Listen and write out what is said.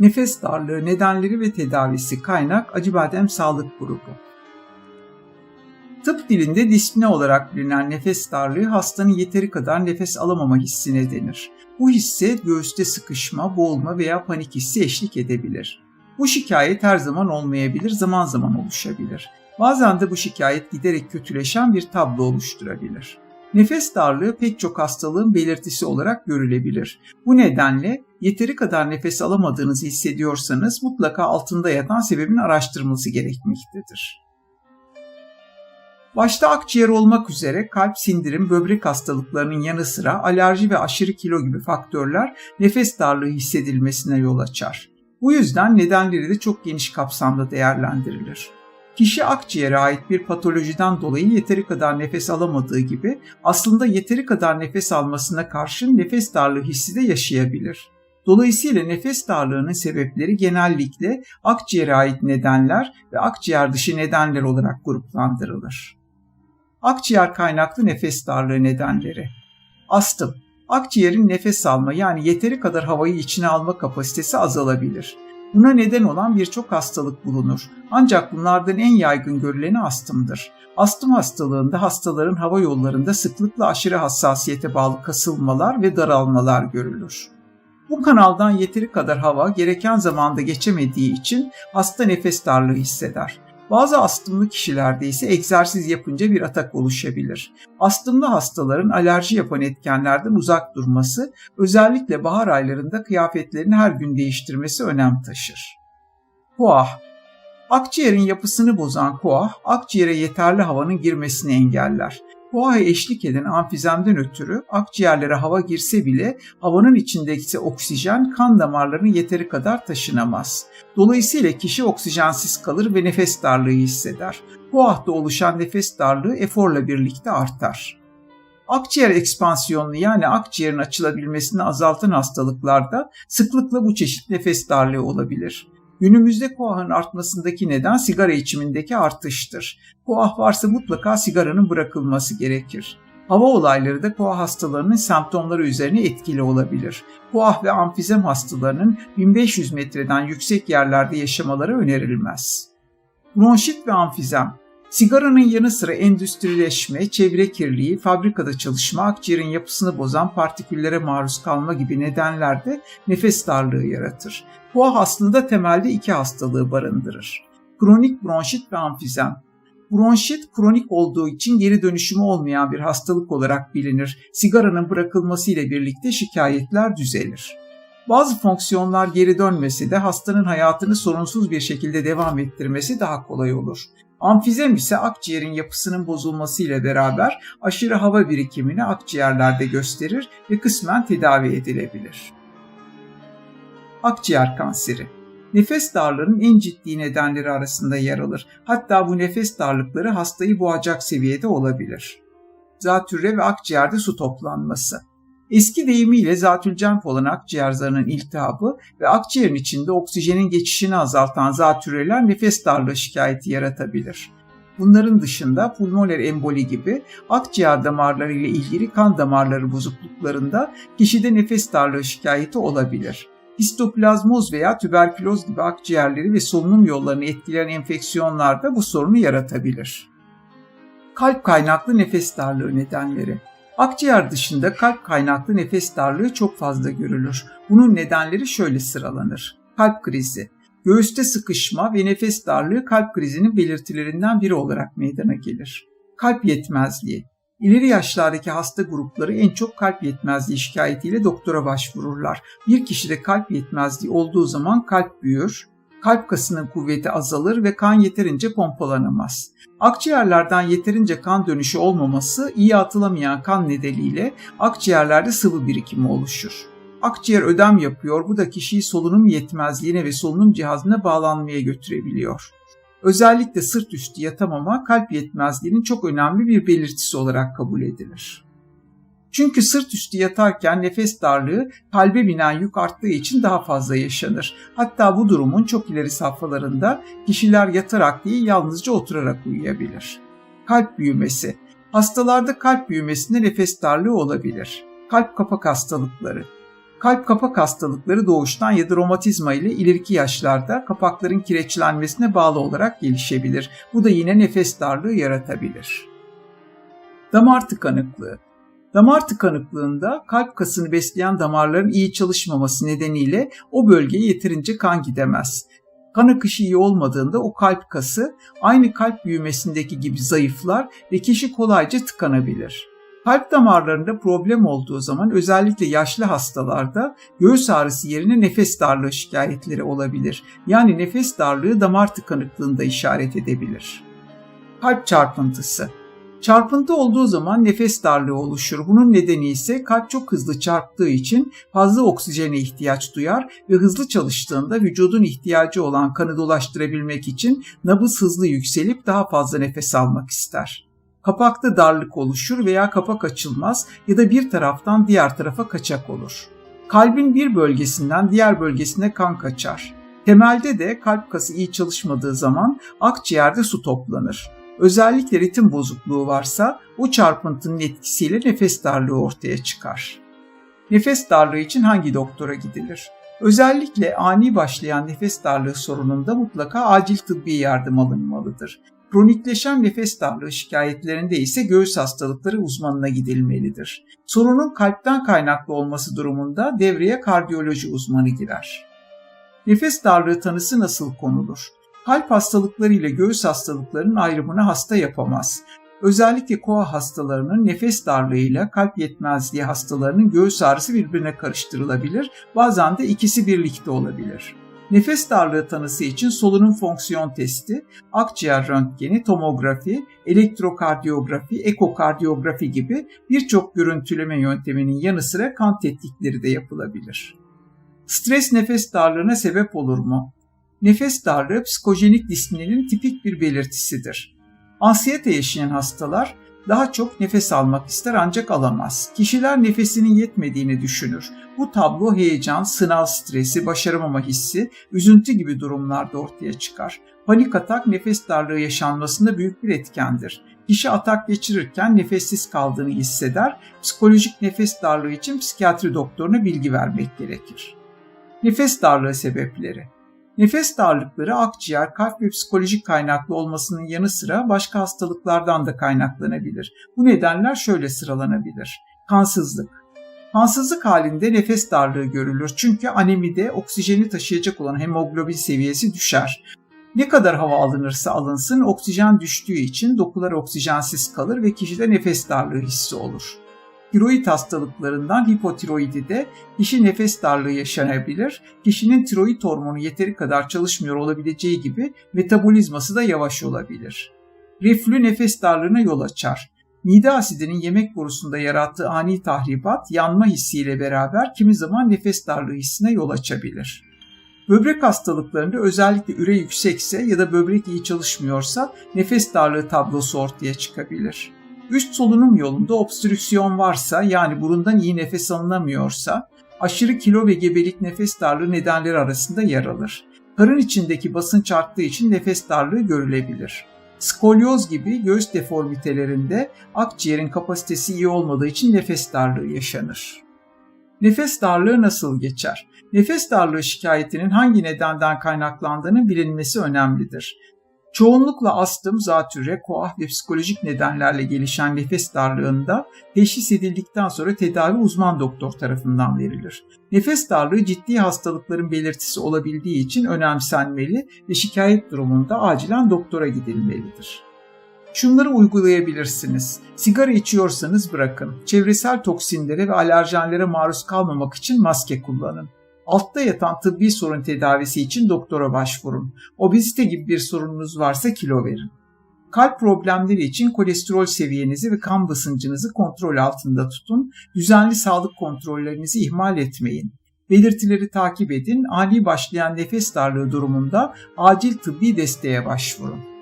Nefes darlığı nedenleri ve tedavisi kaynak Acıbadem Sağlık Grubu. Tıp dilinde dispne olarak bilinen nefes darlığı hastanın yeteri kadar nefes alamama hissine denir. Bu hisse göğüste sıkışma, boğulma veya panik hissi eşlik edebilir. Bu şikayet her zaman olmayabilir, zaman zaman oluşabilir. Bazen de bu şikayet giderek kötüleşen bir tablo oluşturabilir. Nefes darlığı pek çok hastalığın belirtisi olarak görülebilir. Bu nedenle yeteri kadar nefes alamadığınızı hissediyorsanız mutlaka altında yatan sebebin araştırılması gerekmektedir. Başta akciğer olmak üzere kalp, sindirim, böbrek hastalıklarının yanı sıra alerji ve aşırı kilo gibi faktörler nefes darlığı hissedilmesine yol açar. Bu yüzden nedenleri de çok geniş kapsamda değerlendirilir. Kişi akciğere ait bir patolojiden dolayı yeteri kadar nefes alamadığı gibi aslında yeteri kadar nefes almasına karşın nefes darlığı hissi de yaşayabilir. Dolayısıyla nefes darlığının sebepleri genellikle akciğere ait nedenler ve akciğer dışı nedenler olarak gruplandırılır. Akciğer kaynaklı nefes darlığı nedenleri. Astım. Akciğerin nefes alma yani yeteri kadar havayı içine alma kapasitesi azalabilir. Buna neden olan birçok hastalık bulunur. Ancak bunlardan en yaygın görüleni astımdır. Astım hastalığında hastaların hava yollarında sıklıkla aşırı hassasiyete bağlı kasılmalar ve daralmalar görülür. Bu kanaldan yeteri kadar hava gereken zamanda geçemediği için hasta nefes darlığı hisseder. Bazı astımlı kişilerde ise egzersiz yapınca bir atak oluşabilir. Astımlı hastaların alerji yapan etkenlerden uzak durması, özellikle bahar aylarında kıyafetlerini her gün değiştirmesi önem taşır. Koah Akciğerin yapısını bozan koah, akciğere yeterli havanın girmesini engeller. Koah'a eşlik eden amfizemden ötürü akciğerlere hava girse bile havanın içindeki oksijen kan damarlarını yeteri kadar taşınamaz. Dolayısıyla kişi oksijensiz kalır ve nefes darlığı hisseder. Koah'ta oluşan nefes darlığı eforla birlikte artar. Akciğer ekspansiyonunu yani akciğerin açılabilmesini azaltan hastalıklarda sıklıkla bu çeşit nefes darlığı olabilir. Günümüzde koahın artmasındaki neden sigara içimindeki artıştır. Koah varsa mutlaka sigaranın bırakılması gerekir. Hava olayları da koah hastalarının semptomları üzerine etkili olabilir. Koah ve amfizem hastalarının 1500 metreden yüksek yerlerde yaşamaları önerilmez. Bronşit ve amfizem Sigaranın yanı sıra endüstrileşme, çevre kirliliği, fabrikada çalışma, akciğerin yapısını bozan partiküllere maruz kalma gibi nedenler de nefes darlığı yaratır. Bu aslında temelde iki hastalığı barındırır. Kronik bronşit ve amfizem. Bronşit kronik olduğu için geri dönüşümü olmayan bir hastalık olarak bilinir. Sigaranın bırakılması ile birlikte şikayetler düzelir. Bazı fonksiyonlar geri dönmesi de hastanın hayatını sorunsuz bir şekilde devam ettirmesi daha kolay olur. Amfizem ise akciğerin yapısının bozulması ile beraber aşırı hava birikimini akciğerlerde gösterir ve kısmen tedavi edilebilir. Akciğer kanseri Nefes darlığının en ciddi nedenleri arasında yer alır. Hatta bu nefes darlıkları hastayı boğacak seviyede olabilir. Zatürre ve akciğerde su toplanması. Eski deyimiyle zatülcenf olan akciğer zarının iltihabı ve akciğerin içinde oksijenin geçişini azaltan zatürreler nefes darlığı şikayeti yaratabilir. Bunların dışında pulmoner emboli gibi akciğer damarları ile ilgili kan damarları bozukluklarında kişide nefes darlığı şikayeti olabilir. Histoplazmoz veya tüberküloz gibi akciğerleri ve solunum yollarını etkileyen enfeksiyonlar da bu sorunu yaratabilir. Kalp kaynaklı nefes darlığı nedenleri Akciğer dışında kalp kaynaklı nefes darlığı çok fazla görülür. Bunun nedenleri şöyle sıralanır. Kalp krizi, göğüste sıkışma ve nefes darlığı kalp krizinin belirtilerinden biri olarak meydana gelir. Kalp yetmezliği, İleri yaşlardaki hasta grupları en çok kalp yetmezliği şikayetiyle doktora başvururlar. Bir kişide kalp yetmezliği olduğu zaman kalp büyür, kalp kasının kuvveti azalır ve kan yeterince pompalanamaz. Akciğerlerden yeterince kan dönüşü olmaması iyi atılamayan kan nedeniyle akciğerlerde sıvı birikimi oluşur. Akciğer ödem yapıyor, bu da kişiyi solunum yetmezliğine ve solunum cihazına bağlanmaya götürebiliyor. Özellikle sırt üstü yatamama kalp yetmezliğinin çok önemli bir belirtisi olarak kabul edilir. Çünkü sırt üstü yatarken nefes darlığı kalbe binen yük arttığı için daha fazla yaşanır. Hatta bu durumun çok ileri safhalarında kişiler yatarak değil yalnızca oturarak uyuyabilir. Kalp büyümesi. Hastalarda kalp büyümesinde nefes darlığı olabilir. Kalp kapak hastalıkları. Kalp kapak hastalıkları doğuştan ya da romatizma ile ileriki yaşlarda kapakların kireçlenmesine bağlı olarak gelişebilir. Bu da yine nefes darlığı yaratabilir. Damar tıkanıklığı Damar tıkanıklığında kalp kasını besleyen damarların iyi çalışmaması nedeniyle o bölgeye yeterince kan gidemez. Kan akışı iyi olmadığında o kalp kası aynı kalp büyümesindeki gibi zayıflar ve kişi kolayca tıkanabilir. Kalp damarlarında problem olduğu zaman özellikle yaşlı hastalarda göğüs ağrısı yerine nefes darlığı şikayetleri olabilir. Yani nefes darlığı damar tıkanıklığında işaret edebilir. Kalp çarpıntısı Çarpıntı olduğu zaman nefes darlığı oluşur. Bunun nedeni ise kalp çok hızlı çarptığı için fazla oksijene ihtiyaç duyar ve hızlı çalıştığında vücudun ihtiyacı olan kanı dolaştırabilmek için nabız hızlı yükselip daha fazla nefes almak ister. Kapakta darlık oluşur veya kapak açılmaz ya da bir taraftan diğer tarafa kaçak olur. Kalbin bir bölgesinden diğer bölgesine kan kaçar. Temelde de kalp kası iyi çalışmadığı zaman akciğerde su toplanır. Özellikle ritim bozukluğu varsa bu çarpıntının etkisiyle nefes darlığı ortaya çıkar. Nefes darlığı için hangi doktora gidilir? Özellikle ani başlayan nefes darlığı sorununda mutlaka acil tıbbi yardım alınmalıdır. Kronikleşen nefes darlığı şikayetlerinde ise göğüs hastalıkları uzmanına gidilmelidir. Sorunun kalpten kaynaklı olması durumunda devreye kardiyoloji uzmanı girer. Nefes darlığı tanısı nasıl konulur? Kalp hastalıkları ile göğüs hastalıklarının ayrımını hasta yapamaz. Özellikle koa hastalarının nefes darlığıyla kalp yetmezliği hastalarının göğüs ağrısı birbirine karıştırılabilir. Bazen de ikisi birlikte olabilir. Nefes darlığı tanısı için solunum fonksiyon testi, akciğer röntgeni, tomografi, elektrokardiyografi, ekokardiyografi gibi birçok görüntüleme yönteminin yanı sıra kan tetkikleri de yapılabilir. Stres nefes darlığına sebep olur mu? Nefes darlığı psikojenik dispnenin tipik bir belirtisidir. Ansiyete yaşayan hastalar daha çok nefes almak ister ancak alamaz. Kişiler nefesinin yetmediğini düşünür. Bu tablo heyecan, sınav stresi, başaramama hissi, üzüntü gibi durumlarda ortaya çıkar. Panik atak nefes darlığı yaşanmasında büyük bir etkendir. Kişi atak geçirirken nefessiz kaldığını hisseder. Psikolojik nefes darlığı için psikiyatri doktoruna bilgi vermek gerekir. Nefes darlığı sebepleri Nefes darlıkları akciğer, kalp ve psikolojik kaynaklı olmasının yanı sıra başka hastalıklardan da kaynaklanabilir. Bu nedenler şöyle sıralanabilir. Kansızlık. Kansızlık halinde nefes darlığı görülür çünkü anemide oksijeni taşıyacak olan hemoglobin seviyesi düşer. Ne kadar hava alınırsa alınsın oksijen düştüğü için dokular oksijensiz kalır ve kişide nefes darlığı hissi olur. Tiroid hastalıklarından hipotiroidide kişi nefes darlığı yaşanabilir. Kişinin tiroid hormonu yeteri kadar çalışmıyor olabileceği gibi metabolizması da yavaş olabilir. Reflü nefes darlığına yol açar. Mide asidinin yemek borusunda yarattığı ani tahribat yanma hissiyle beraber kimi zaman nefes darlığı hissine yol açabilir. Böbrek hastalıklarında özellikle üre yüksekse ya da böbrek iyi çalışmıyorsa nefes darlığı tablosu ortaya çıkabilir. Üst solunum yolunda obstrüksiyon varsa yani burundan iyi nefes alınamıyorsa aşırı kilo ve gebelik nefes darlığı nedenleri arasında yer alır. Karın içindeki basınç arttığı için nefes darlığı görülebilir. Skolyoz gibi göğüs deformitelerinde akciğerin kapasitesi iyi olmadığı için nefes darlığı yaşanır. Nefes darlığı nasıl geçer? Nefes darlığı şikayetinin hangi nedenden kaynaklandığının bilinmesi önemlidir. Çoğunlukla astım, zatürre, koah ve psikolojik nedenlerle gelişen nefes darlığında teşhis edildikten sonra tedavi uzman doktor tarafından verilir. Nefes darlığı ciddi hastalıkların belirtisi olabildiği için önemsenmeli ve şikayet durumunda acilen doktora gidilmelidir. Şunları uygulayabilirsiniz. Sigara içiyorsanız bırakın. Çevresel toksinlere ve alerjenlere maruz kalmamak için maske kullanın. Altta yatan tıbbi sorun tedavisi için doktora başvurun. Obezite gibi bir sorununuz varsa kilo verin. Kalp problemleri için kolesterol seviyenizi ve kan basıncınızı kontrol altında tutun. Düzenli sağlık kontrollerinizi ihmal etmeyin. Belirtileri takip edin. Ani başlayan nefes darlığı durumunda acil tıbbi desteğe başvurun.